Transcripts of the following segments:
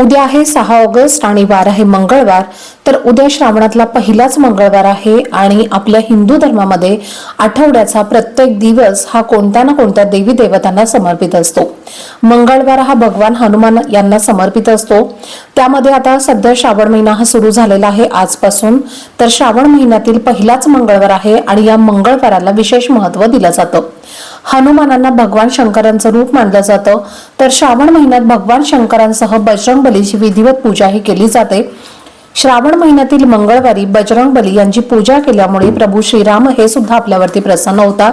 उद्या आहे सहा ऑगस्ट आणि वार आहे मंगळवार. तर उद्या श्रावणातला पहिलाच मंगळवार आहे आणि आपल्या हिंदू धर्मामध्ये आठवड्याचा प्रत्येक दिवस हा कोणत्या ना कोणत्या देवी देवतांना समर्पित असतो. मंगळवार हा भगवान हनुमान यांना समर्पित असतो. त्यामध्ये आता सध्या श्रावण महिना हा सुरू झालेला आहे आजपासून. तर श्रावण महिन्यातील पहिलाच मंगळवार आहे आणि या मंगळवाराला विशेष महत्त्व दिलं जातं. हनुमानांना भगवान शंकरांचं रूप मानलं जातं. तर श्रावण महिन्यात भगवान शंकरांसह बजरंग बलीची विधिवत पूजाही केली जाते. श्रावण महिन्यातील मंगळवारी बजरंग बली यांची पूजा केल्यामुळे प्रभू श्रीराम हे सुद्धा आपल्यावरती प्रसन्न होतात.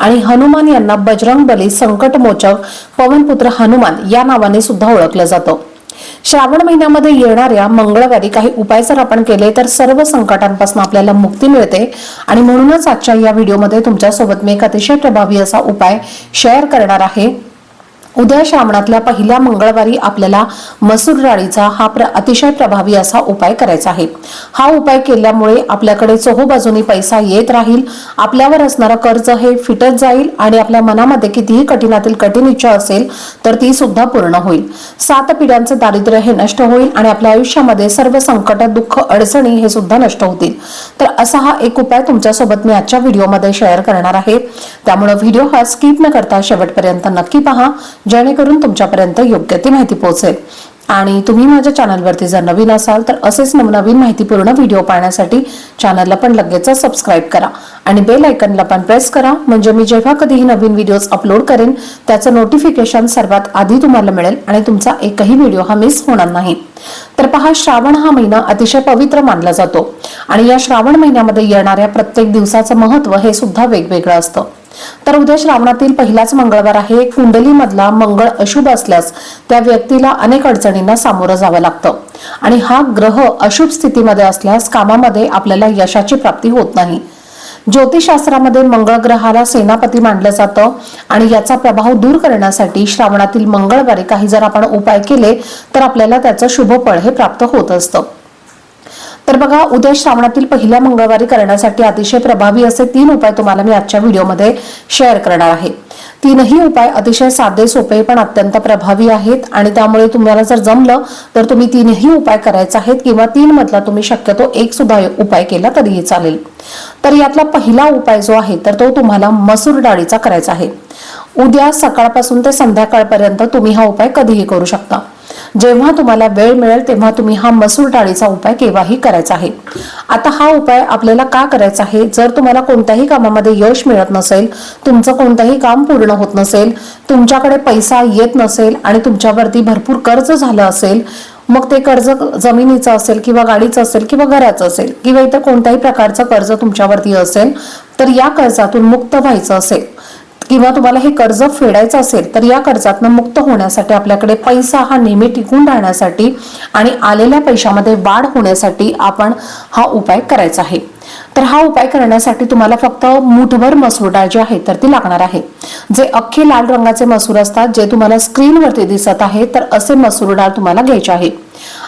आणि हनुमान यांना बजरंग बली संकटमोचक पवनपुत्र हनुमान या नावाने सुद्धा ओळखलं जातं. श्रावण महिन्यामध्ये येणाऱ्या मंगळवारी काही उपाय जर आपण केले तर सर्व संकटांपासून आपल्याला मुक्ती मिळते. आणि म्हणूनच आजच्या या व्हिडिओमध्ये तुमच्यासोबत मी एक अतिशय प्रभावी असा उपाय शेअर करणार आहे. उद्या श्रावणातल्या पहिल्या मंगळवारी आपल्याला मसूर डाळीचा हा प्र अतिशय प्रभावी असा उपाय करायचा आहे. हा उपाय केल्यामुळे आपल्याकडे चोहोबाजूनी पैसा येत राहील आपल्यावर असणारं कर्ज हे फिटत जाईल आणि आपल्या मनामध्ये कितीही कठीणातील कठीण इच्छा असेल तर ती सुद्धा पूर्ण होईल. सात पिढ्यांचं दारिद्र्य हे नष्ट होईल आणि आपल्या आयुष्यामध्ये सर्व संकट दुःख अडचणी हे सुद्धा नष्ट होतील. तर असा हा एक उपाय तुमच्यासोबत मी आजच्या व्हिडिओमध्ये शेअर करणार आहे. त्यामुळे व्हिडिओ हा स्किप न करता शेवटपर्यंत नक्की पहा. जेणेकरून तुमच्यापर्यंत योग्य ती माहिती पोहोचेल. आणि तुम्ही माझ्या चॅनलवरती जर नवीन असाल तर असेच नवनवीन माहितीपूर्ण व्हिडिओ पाहण्यासाठी चॅनलला पण लगेच सबस्क्राईब करा. आणि बेल आयकनला पण प्रेस करा म्हणजे मी जेव्हा कधीही नवीन व्हिडिओज अपलोड करेन त्याचं नोटिफिकेशन सर्वात आधी तुम्हाला मिळेल आणि तुमचा एकही व्हिडिओ हा मिस होणार नाही. तर पहा श्रावण हा महिना अतिशय पवित्र मानला जातो. आणि या श्रावण महिन्यामध्ये येणाऱ्या प्रत्येक दिवसाचं महत्त्व हे सुद्धा वेगवेगळं असतं. तर उद्या श्रावणातील पहिलाच मंगळवार आहे. कुंडलीमधला मंगळ अशुभ असल्यास त्या व्यक्तीला अनेक अडचणींना सामोरं जावं लागतं. आणि हा ग्रह अशुभ स्थितीमध्ये असल्यास कामामध्ये आपल्याला यशाची प्राप्ती होत नाही. ज्योतिषशास्त्रामध्ये मंगळ ग्रहाला सेनापती मानलं जातं आणि याचा प्रभाव दूर करण्यासाठी श्रावणातील मंगळवारी काही जर आपण उपाय केले तर आपल्याला त्याचं शुभ फळ हे प्राप्त होत असतं. तर बघा उद्या श्रावणातील पहिल्या मंगळवारी करण्यासाठी अतिशय प्रभावी असे तीन उपाय तुम्हाला मी आजच्या व्हिडिओमध्ये शेअर करणार आहे. तीनही उपाय अतिशय साधे सोपे पण अत्यंत प्रभावी आहेत आणि त्यामुळे तुम्हाला जर जमलं तर तुम्ही तीनही उपाय करायचे आहेत किंवा तीन मधला तुम्ही शक्यतो एक सुद्धा उपाय केला तरीही चालेल. तर यातला पहिला उपाय जो आहे तर तो तुम्हाला मसूर डाळीचा करायचा आहे. उद्या सकाळपासून ते संध्याकाळपर्यंत तुम्ही हा उपाय कधीही करू शकता. जेव्हा तुम्हाला वेळ मिळेल तेव्हा तुम्ही हा मसूर डाळीचा उपाय केव्हाही करायचा आहे. आता हा उपाय आपल्याला का करायचा आहे? जर तुम्हाला कोणत्याही कामामध्ये यश मिळत नसेल तुमचं कोणतंही काम पूर्ण होत नसेल तुमच्याकडे पैसा येत नसेल आणि तुमच्यावरती भरपूर कर्ज झालं असेल मग ते कर्ज जमिनीचं असेल किंवा गाडीचं असेल किंवा घराचं असेल किंवा इतर कोणत्याही प्रकारचं कर्ज तुमच्यावरती असेल तर या कर्जातून मुक्त व्हायचं असेल. किंवा तुम्हाला हे कर्ज फेडायचं असेल तर या कर्जातनं मुक्त होण्यासाठी आपल्याकडे पैसा हा नेहमी टिकून राहण्यासाठी आणि आलेल्या पैशामध्ये वाढ होण्यासाठी आपण हा उपाय करायचा आहे. तर हा उपाय करण्यासाठी तुम्हाला फक्त मुठभर मसूर डाळ जी आहे तर ती लागणार आहे. जे अख्खे लाल रंगाचे मसूर असतात जे तुम्हाला स्क्रीनवरती दिसत आहे तर असे मसूर डाळ तुम्हाला घ्यायचे आहे.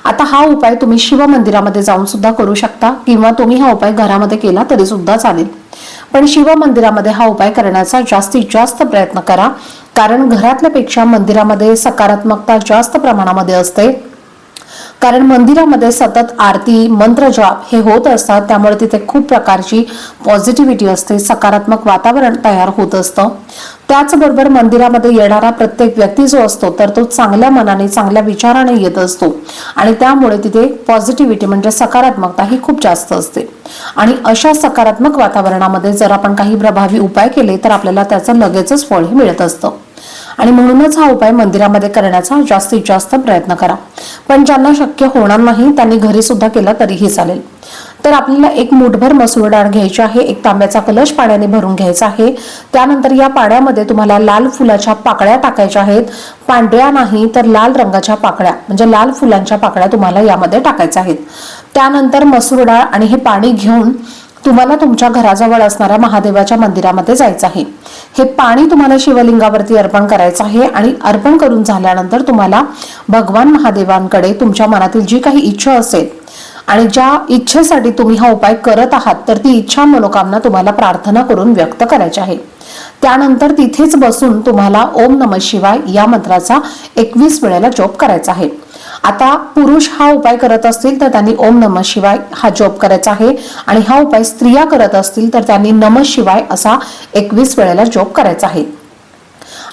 आता हा उपाय तुम्ही शिव मंदिरामध्ये जाऊन सुद्धा करू शकता किंवा तुम्ही हा उपाय घरामध्ये केला तरी सुद्धा चालेल. पण शिव मंदिरामध्ये हा उपाय करण्याचा जास्तीत जास्त प्रयत्न करा. कारण घरातल्यापेक्षा मंदिरामध्ये सकारात्मकता जास्त प्रमाणामध्ये असते. कारण मंदिरामध्ये सतत आरती मंत्रजाप हे होत असतात. त्यामुळे तिथे खूप प्रकारची पॉझिटिव्हिटी असते सकारात्मक वातावरण तयार होत असतं. त्याचबरोबर मंदिरामध्ये येणारा प्रत्येक व्यक्ती जो असतो तर तो चांगल्या मनाने चांगल्या विचाराने येत असतो. आणि त्यामुळे तिथे पॉझिटिव्हिटी म्हणजे सकारात्मकता ही खूप जास्त असते. आणि अशा सकारात्मक वातावरणामध्ये जर आपण काही प्रभावी उपाय केले तर आपल्याला त्याचं लगेचच फळही मिळत असतं. आणि म्हणूनच हा उपाय मंदिरामध्ये करण्याचा जास्तीत जास्त प्रयत्न करा. पण ज्यांना शक्य होणार नाही त्यांनी घरी सुद्धा केला तरीही चालेल. तर आपल्याला एक मुठभर मसूर डाळ घ्यायची आहे एक तांब्याचा कलश पाण्याने भरून घ्यायचा आहे. त्यानंतर या पाण्यामध्ये तुम्हाला लाल फुलाच्या पाकळ्या टाकायच्या आहेत. पांढऱ्या नाही तर लाल रंगाच्या पाकळ्या म्हणजे लाल फुलांच्या पाकळ्या तुम्हाला यामध्ये टाकायच्या आहेत. त्यानंतर मसूर डाळ आणि हे पाणी घेऊन तुम्हाला तुमच्या घराजवळ असणाऱ्या महादेवाच्या मंदिरामध्ये जायचं आहे. हे पाणी तुम्हाला शिवलिंगावरती अर्पण करायचं आहे आणि अर्पण करून झाल्यानंतर तुम्हाला भगवान महादेवांकडे तुमच्या मनातील जी काही इच्छा असेल आणि ज्या इच्छेसाठी तुम्ही हा उपाय करत आहात तर ती इच्छा मनोकामना तुम्हाला प्रार्थना करून व्यक्त करायची आहे. त्यानंतर तिथेच बसून तुम्हाला ओम नम शिवाय या मंत्राचा एकवीस वेळेला जॉब करायचा आहे. आता पुरुष हा उपाय करत असतील तर त्यांनी ओम नम शिवाय हा जॉब करायचा आहे. आणि हा उपाय स्त्रिया करत असतील तर त्यांनी नम शिवाय असा एकवीस वेळेला जॉब करायचा आहे.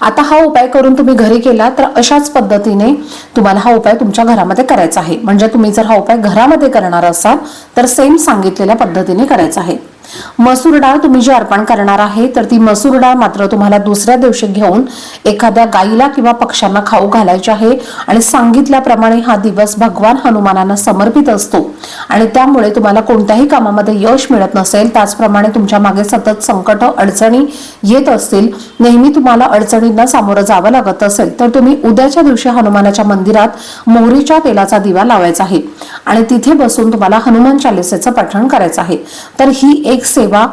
आता हा उपाय करून तुम्ही घरी केला तर अशाच पद्धतीने तुम्हाला हा उपाय तुमच्या घरामध्ये करायचा आहे. म्हणजे तुम्ही जर हा उपाय घरामध्ये करणार असाल तर सेम सांगितलेल्या पद्धतीने करायचा आहे. मसूर डाळ तुम्ही जी अर्पण करणार आहे तर ती मसूर डाळ मात्र तुम्हाला दुसऱ्या दिवशी घेऊन एखाद्या गाईला किंवा पक्ष्यांना खाऊ घालायची आहे. आणि सांगितल्याप्रमाणे हा दिवस भगवान हनुमानांना समर्पित असतो. आणि त्यामुळे तुम्हाला कोणत्याही कामामध्ये यश मिळत नसेल त्याचप्रमाणे तुमच्या मागे सतत संकट अडचणी येत असतील नेहमी तुम्हाला अडचणींना सामोरं जावं लागत असेल तर तुम्ही उद्याच्या दिवशी हनुमानाच्या मंदिरात मोहरीच्या तेलाचा दिवा लावायचा आहे. आणि तिथे बसून तुम्हाला हनुमान चालिसेचं पठण करायचं आहे. तर ही एक एक सेवा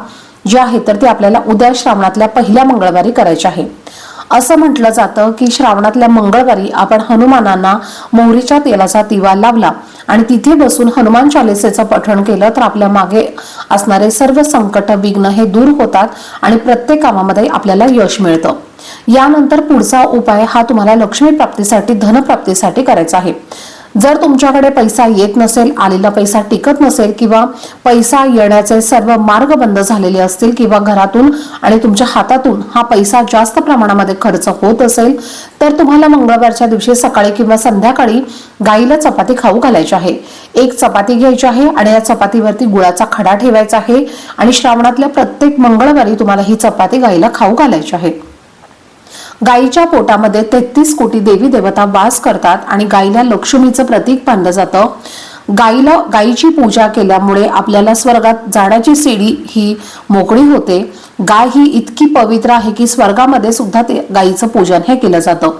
जी आहे तर ती आपल्याला उद्या श्रावणातल्या पहिल्या मंगळवारी करायची आहे. असं म्हटलं जातं की श्रावणातल्या मंगळवारी आपण हनुमानांना मोहरीच्या तेलाचा दिवा लावला आणि तिथे बसून हनुमान चालिसेचं पठण केलं तर आपल्या मागे असणारे सर्व संकट विघ्न हे दूर होतात आणि प्रत्येक कामामध्ये आपल्याला यश मिळतं. यानंतर पुढचा उपाय हा तुम्हाला लक्ष्मी प्राप्तीसाठी धनप्राप्तीसाठी करायचा आहे. जर तुमच्याकडे पैसा येत नसेल आलेला पैसा टिकत नसेल किंवा पैसा येण्याचे सर्व मार्ग बंद झालेले असतील किंवा घरातून आणि तुमच्या हातातून हा पैसा जास्त प्रमाणामध्ये खर्च होत असेल तर तुम्हाला मंगळवारच्या दिवशी सकाळी किंवा संध्याकाळी गाईला चपाती खाऊ घालायची आहे. एक चपाती घ्यायची आहे आणि या चपातीवरती गुळाचा खडा ठेवायचा आहे आणि श्रावणातल्या प्रत्येक मंगळवारी तुम्हाला ही चपाती गाईला खाऊ घालायची आहे. गायीच्या पोटामध्ये तेहतीस कोटी देवी देवता वास करतात आणि गायीला लक्ष्मीचं प्रतीक मानलं जातं. गाईला गायीची पूजा केल्यामुळे आपल्याला स्वर्गात जाण्याची सीडी ही मोकळी होते. गाय ही इतकी पवित्र आहे की स्वर्गामध्ये सुद्धा ते गायीचं पूजन हे केलं जातं.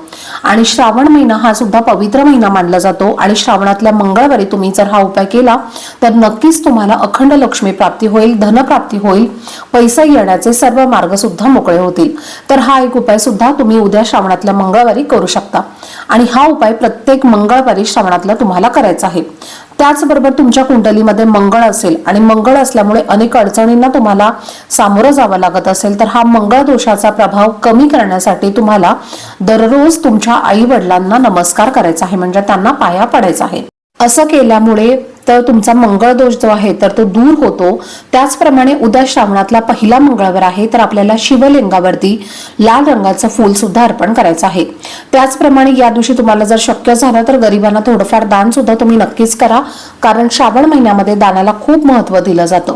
आणि श्रावण महिना हा सुद्धा पवित्र महिना मानला जातो आणि श्रावणातल्या मंगळवारी तुम्ही जर हा उपाय केला तर नक्कीच तुम्हाला अखंड लक्ष्मी प्राप्ती होईल धनप्राप्ती होईल पैसा येण्याचे सर्व मार्ग सुद्धा मोकळे होतील. तर हा एक उपाय सुद्धा तुम्ही उद्या श्रावणातल्या मंगळवारी करू शकता. आणि हा उपाय प्रत्येक मंगळवारी श्रावणातला तुम्हाला करायचा आहे. त्याचबरोबर तुमच्या कुंडलीमध्ये मंगळ असेल आणि मंगळ असल्यामुळे अनेक अडचणींना तुम्हाला सामोरं जावं लागत असेल तर हा मंगळ दोषाचा प्रभाव कमी करण्यासाठी तुम्हाला दररोज तुमच्या आई वडिलांना नमस्कार करायचा आहे. म्हणजे त्यांना पाया पडायचा आहे. असं केल्यामुळे तर तुमचा मंगळ दोष जो आहे तर तो दूर होतो. त्याचप्रमाणे उद्या श्रावणातला पहिला मंगळवार आहे तर आपल्याला शिवलिंगावरती लाल रंगाचं फूल सुद्धा अर्पण करायचं आहे. त्याचप्रमाणे या दिवशी तुम्हाला जर शक्य झालं तर गरिबांना थोडंफार दान सुद्धा तुम्ही नक्कीच करा कारण श्रावण महिन्यामध्ये दानाला खूप महत्त्व दिलं जातं.